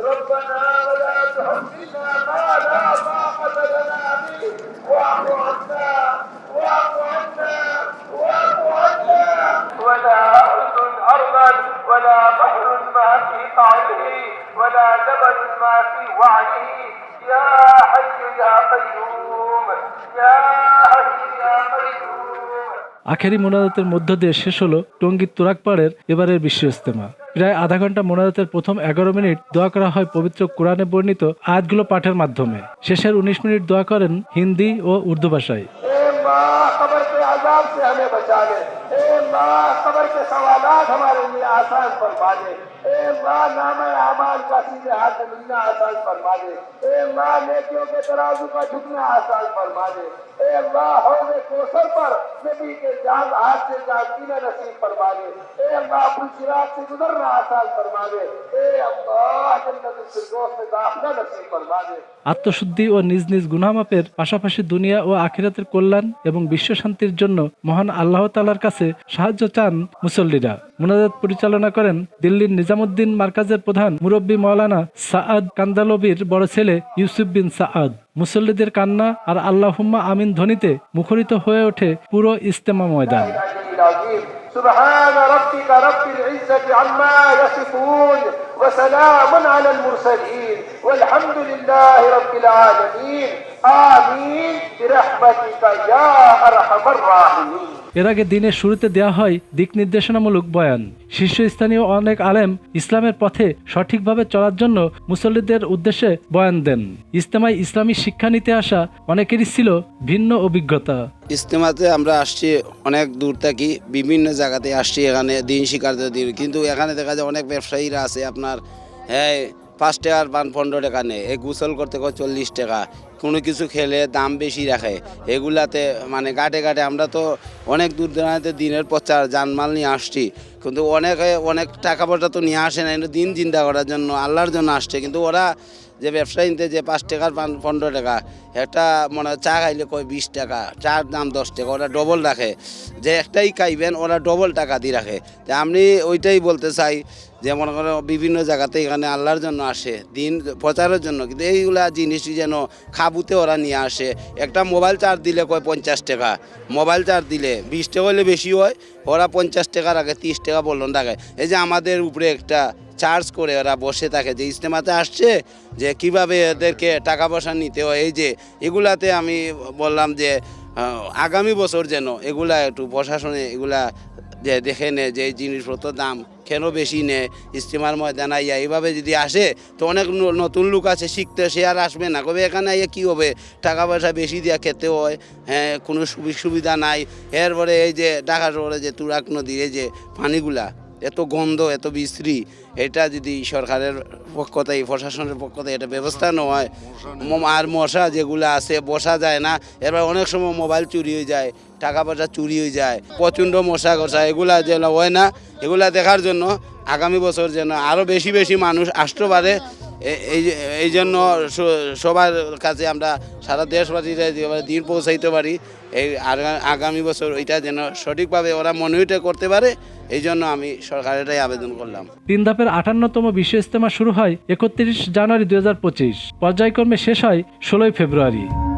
ربنا ولا تحملنا ما لا طاقة لنا به واعف عنا واعف عنا واعف عنا ولا أرض أرضا ولا بحر ما في قعره ولا جبل ما في وعره يا حي يا قيوم يا حي يا قيوم আখেরি মোনাজাতের মধ্য দিয়ে শেষ হলো টঙ্গীর তুরাকপাড়ের এবারের বিশ্ব ইস্তেমা প্রায় আধা ঘণ্টা মোনাজাতের প্রথম এগারো মিনিট দোয়া করা হয় পবিত্র কোরআনে বর্ণিত আয়াতগুলো পাঠের মাধ্যমে। শেষের উনিশ মিনিট দোয়া করেন হিন্দি ও উর্দু ভাষায়। قبر کے عذاب سے ہمیں بچا لے اے اللہ، قبر کے سوالات ہمارے لیے آسان فرما دے اے اللہ، نام اعمال کا سیدھے ہاتھ ملنا آسان فرما دے اے اللہ، نیکیوں کے ترازو کا جھکنا آسان فرما دے اے اللہ، حوض کوثر پر نبی کے جان، ہاتھ سے جان پینا نصیب فرما دے اے اللہ اپنی سے گزرنا آسان فرما دے اے اللہ আত্মশুদ্ধি ও নিজ নিজ গুনামাপের পাশাপাশি দুনিয়া ও আখিরাতের কল্যাণ এবং বিশ্ব শান্তির জন্য মহান আল্লাহ তালার কাছে সাহায্য চান মুসল্লিরা মুনাজাত পরিচালনা করেন দিল্লির নিজামুদ্দিন মার্কাজের প্রধান মুরব্বী মৌলানা সাআদ কান্দালবির বড় ছেলে ইউসুফ বিন সাআদ মুসল্লিদের কান্না আর আল্লাহুম্মা আমিন ধ্বনিতে মুখরিত হয়ে ওঠে পুরো ইস্তেমা ময়দান العلي العظيم سبحان ربك رب العزة عما يصفون وسلام على المرسلين والحمد لله رب العالمين آمين برحمتك يا أرحم الراحمين এর আগে দিনের শুরুতে দেওয়া হয় দিক নির্দেশনামূলক বয়ান শীর্ষস্থানীয় অনেক আলেম ইসলামের পথে সঠিকভাবে চলার জন্য মুসল্লিদের উদ্দেশ্যে বয়ান দেন ইস্তেমায় ইসলামী শিক্ষা নিতে আসা অনেকেরই ছিল ভিন্ন অভিজ্ঞতা ইস্তেমাতে আমরা আসছি অনেক দূর থেকে বিভিন্ন জায়গাতে আসছি এখানে দিন শিকারতে দিন কিন্তু এখানে দেখা যায় অনেক ব্যবসায়ীরা আছে আপনার হ্যাঁ পাঁচ টাকার পান পনেরো টাকা নেই এই গোসল করতে কর চল্লিশ টাকা। কোনো কিছু খেলে দাম বেশি রাখে। এগুলাতে মানে গাটে গাটে আমরা তো অনেক দূর দূরান্তে দিনের প্রচার জানমাল নিয়ে আসছি। কিন্তু অনেকে অনেক টাকা পয়সা তো নিয়ে আসে না দিন চিন্তা করার জন্য, আল্লাহর জন্য আসছে। কিন্তু ওরা যে ব্যবসায়ীতে যে পাঁচ টাকার পান পনেরো টাকা, একটা মনে চা খাইলে কয় বিশ টাকা, চার দাম দশ টাকা, ওরা ডবল রাখে। যে একটাই খাইবেন, ওরা ডবল টাকা দিয়ে রাখে। তা আমি ওইটাই বলতে চাই যে, মনে করেন বিভিন্ন জায়গাতে এখানে আল্লাহর জন্য আসে, দিন প্রচারের জন্য। কিন্তু এইগুলা জিনিসই যেন খাবুতে ওরা নিয়ে আসে। একটা মোবাইল চার্জ দিলে কয় পঞ্চাশ টাকা, মোবাইল চার্জ দিলে বিশ টাকা হলে বেশি হয়, ওরা পঞ্চাশ টাকা রাখে তিরিশ টাকা বললেন রাখে এই যে আমাদের উপরে একটা চার্জ করে ওরা বসে থাকে, যে ইজতেমাতে আসছে, যে কীভাবে এদেরকে টাকা পয়সা নিতে হয়, এই যে এগুলাতে আমি বললাম যে আগামী বছর যেন এগুলা একটু প্রশাসনে এগুলা যে দেখে নে যে জিনিসপত্র দাম কেন বেশি নেয় ইস্তেমার ময়দান আইয়া এইভাবে যদি আসে, তো অনেক নতুন লোক আছে, শিখতে সে আর আসবে না। কবে এখানে আইয়া কী হবে? টাকা পয়সা বেশি দেওয়া খেতে হয় হ্যাঁ কোনো সুবি- সুবিধা নাই। এরপরে এই যে ঢাকা শহরে যে তুরাক নদীর এই যে পানিগুলা এত গন্ধ, এত বিশ্রী, এটা যদি সরকারের পক্ষ থেকে প্রশাসনের পক্ষ থেকে এটা ব্যবস্থা নেওয়া আর মশা যেগুলো আছে, বসা যায় না। এবার অনেক সময় মোবাইল চুরি হয়ে যায়, টাকা পয়সা চুরি হয়ে যায়, প্রচণ্ড মশা ঘষা, এগুলো যেন হয় না, এগুলা দেখার জন্য আগামী বছর যেন আরও বেশি বেশি মানুষ আসতে পারে। এই জন্য সবার কাছে আমরা সারা দেশবাসীরা দিন পৌঁছাইতে পারি। এই আগা- আগামী বছর ওইটা যেন সঠিকভাবে ওরা মনোনীত করতে পারে, এই জন্য আমি সরকারের এটাই আবেদন করলাম। তিন ধাপের আটান্নতম বিশ্ব ইজতেমা শুরু হয় একত্রিশ জানুয়ারি দু হাজার পঁচিশ। পর্যায়ক্রমে শেষ হয় ষোলোই ফেব্রুয়ারি।